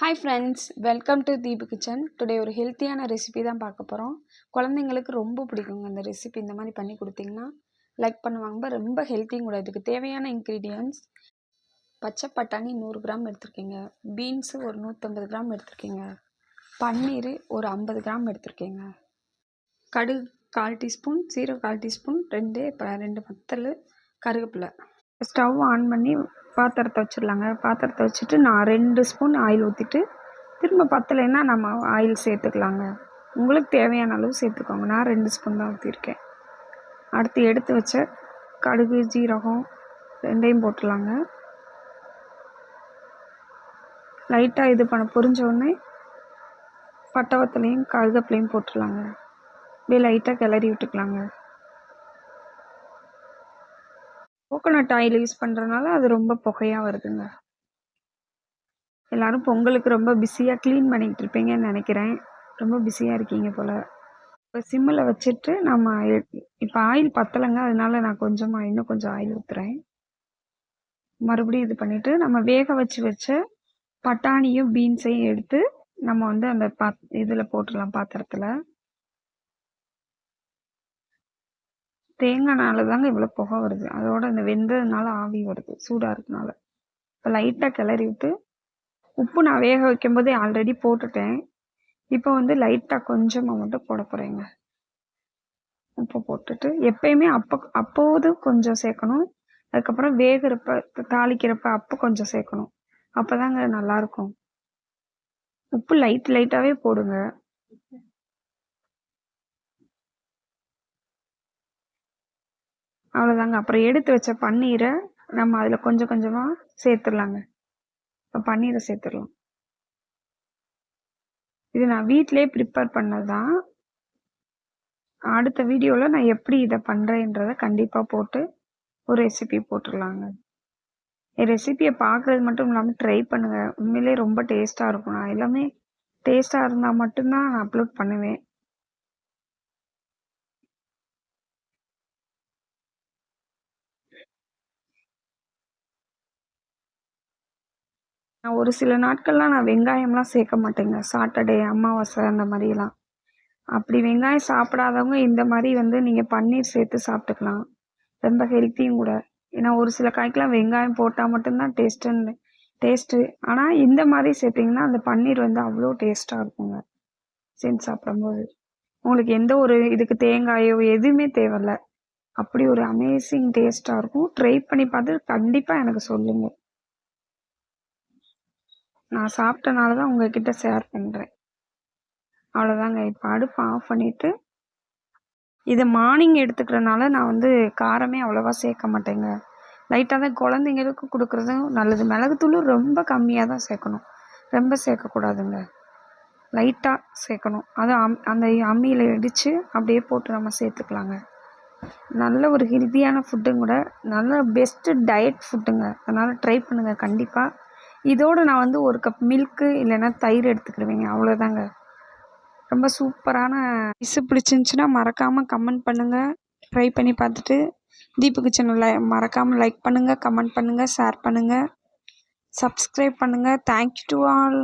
Hi friends welcome to Deepu kitchen today ஒரு ஹெல்த்தியான recipe தான் பார்க்க போகிறோம் குழந்தைங்களுக்கு ரொம்ப பிடிக்குங்க அந்த ரெசிபி இந்த மாதிரி பண்ணி கொடுத்தீங்கன்னா லைக் பண்ணுவாங்க. ரொம்ப ஹெல்த்தியும் கூட. இதுக்கு தேவையான இன்க்ரீடியன்ட்ஸ் பச்சை பட்டாணி நூறு கிராம் எடுத்திருக்கீங்க. பீன்ஸு ஒரு நூற்றம்பது கிராம் எடுத்திருக்கீங்க. பன்னீர் ஒரு ஐம்பது கிராம் எடுத்திருக்கீங்க. கடுகு கால் டீஸ்பூன் சீரோ கால் டீஸ்பூன் ரெண்டு ரெண்டு மத்தல் கருவேப்பிலை. ஸ்டவ் ஆன் பண்ணி பாத்திரத்தை வச்சிடலாங்க. பாத்திரத்தை வச்சுட்டு நான் ரெண்டு ஸ்பூன் ஆயில் ஊற்றிட்டு திரும்ப பத்தலைன்னா நம்ம ஆயில் சேர்த்துக்கலாங்க. உங்களுக்கு தேவையான அளவு சேர்த்துக்கோங்க. நான் ரெண்டு ஸ்பூன் தான் ஊற்றிருக்கேன் அடுத்து எடுத்து வச்ச கடுகு ஜீரகம் ரெண்டையும் போட்டுடலாங்க. லைட்டாக இது பண்ண புரிஞ்ச உடனே பட்டவத்துலேயும் கருகப்பிலையும் போட்டுடலாங்க. அப்படியே லைட்டாக கிளறி விட்டுக்கலாங்க. கோகோனட் ஆயில் யூஸ் பண்ணுறதுனால அது ரொம்ப புகையாக வருதுங்க. எல்லோரும் பொங்கலுக்கு ரொம்ப பிஸியாக க்ளீன் பண்ணிக்கிட்டு இருப்பீங்கன்னு நினைக்கிறேன். ரொம்ப பிஸியாக இருக்கீங்க போல். இப்போ சிம்மில் வச்சுட்டு நம்ம இப்போ ஆயில் பத்தலைங்க. அதனால நான் கொஞ்சமாக இன்னும் கொஞ்சம் ஆயில் ஊற்றுறேன் மறுபடியும் இது பண்ணிவிட்டு நம்ம வேக வச்சு வச்ச பட்டாணியும் பீன்ஸையும் எடுத்து நம்ம வந்து அந்த பா இதில் போட்டுடலாம் பாத்திரத்தில். தேங்காய்னால தாங்க இவ்வளோ புகை வருது. அதோட இந்த வெந்ததுனால ஆவி வருது சூடாக இருக்கனால. இப்போ லைட்டாக கிளறி விட்டு உப்பு நான் வேக வைக்கும் போதே ஆல்ரெடி போட்டுட்டேன். இப்போ வந்து லைட்டாக கொஞ்சமாக மட்டும் போட போகிறேங்க உப்பு போட்டுட்டு எப்பயுமே அப்போ அப்போது கொஞ்சம் சேர்க்கணும். அதுக்கப்புறம் வேகிறப்ப தாளிக்கிறப்ப அப்போ கொஞ்சம் சேர்க்கணும். அப்போ தாங்க நல்லாயிருக்கும். உப்பு லைட் லைட்டாகவே போடுங்க. அவ்வளோதாங்க அப்புறம் எடுத்து வச்ச பன்னீரை நம்ம அதில் கொஞ்சம் கொஞ்சமாக சேர்த்துடலாங்க. இப்போ பன்னீரை சேர்த்துடலாம். இது நான் வீட்டிலே ப்ரிப்பேர் பண்ணது தான் அடுத்த வீடியோவில் நான் எப்படி இதை பண்ணுறேன்றதை கண்டிப்பாக போட்டு ஒரு ரெசிபி போட்டுடலாங்க. என் ரெசிபியை பார்க்குறது மட்டும் இல்லாமல் ட்ரை பண்ணுங்கள் உண்மையிலே ரொம்ப டேஸ்ட்டாக இருக்கும். நான் எல்லாமே டேஸ்ட்டாக இருந்தால் மட்டும்தான் நான் அப்லோட் பண்ணுவேன். நான் ஒரு சில நாட்கள்லாம் நான் வெங்காயம்லாம் சேர்க்க மாட்டேங்க. சாட்டர்டே அமாவாசை அந்த மாதிரிலாம் அப்படி வெங்காயம் சாப்பிடாதவங்க இந்த மாதிரி வந்து நீங்கள் பன்னீர் சேர்த்து சாப்பிட்டுக்கலாம். ரொம்ப ஹெல்த்தியும் கூட. ஏன்னா ஒரு சில காய்க்கெலாம் வெங்காயம் போட்டால் மட்டும்தான் டேஸ்ட்டுன்னு டேஸ்ட்டு ஆனால் இந்த மாதிரி சேர்த்திங்கன்னா அந்த பன்னீர் வந்து அவ்வளோ டேஸ்ட்டாக இருக்குங்க. செஞ்சு சாப்பிடும்போது. உங்களுக்கு எந்த ஒரு இதுக்கு தேங்காயோ எதுவுமே தேவையில்ல. அப்படி ஒரு அமேசிங் டேஸ்ட்டாக இருக்கும். ட்ரை பண்ணி பார்த்து கண்டிப்பாக எனக்கு சொல்லுங்கள் நான் சாப்பிட்டனால தான் உங்ககிட்ட ஷேர் பண்ணுறேன் அவ்வளோதாங்க இப்போ அடுப்பை ஆஃப் பண்ணிவிட்டு இது மார்னிங் எடுத்துக்கிறனால நான் வந்து காரமே அவ்வளோவா சேர்க்க மாட்டேங்க. லைட்டாக தான் குழந்தைங்களுக்கு கொடுக்குறதும் நல்லது. மிளகுத்தூள் ரொம்ப கம்மியாக தான் சேர்க்கணும். ரொம்ப சேர்க்கக்கூடாதுங்க லைட்டாக சேர்க்கணும். அதுவும் அம் அந்த அம்மியில் இடித்து அப்படியே போட்டு நம்ம சேர்த்துக்கலாங்க. நல்ல ஒரு ஹெல்த்தியான ஃபுட்டும் கூட நல்ல பெஸ்ட்டு டயட் ஃபுட்டுங்க அதனால் ட்ரை பண்ணுங்கள் கண்டிப்பாக இதோடு நான் வந்து ஒரு கப் மில்க்கு இல்லைன்னா தயிர் எடுத்துக்கிடுவேங்க அவ்வளோதாங்க ரொம்ப சூப்பரான டிஷ்ஷு பிடிச்சிருந்துச்சின்னா மறக்காமல் கமெண்ட் பண்ணுங்கள் ட்ரை பண்ணி பார்த்துட்டு தீபு சேனலில் மறக்காமல் லைக் பண்ணுங்கள் கமெண்ட் பண்ணுங்கள் ஷேர் பண்ணுங்கள் சப்ஸ்கிரைப் பண்ணுங்கள் தேங்க்யூ டு ஆல்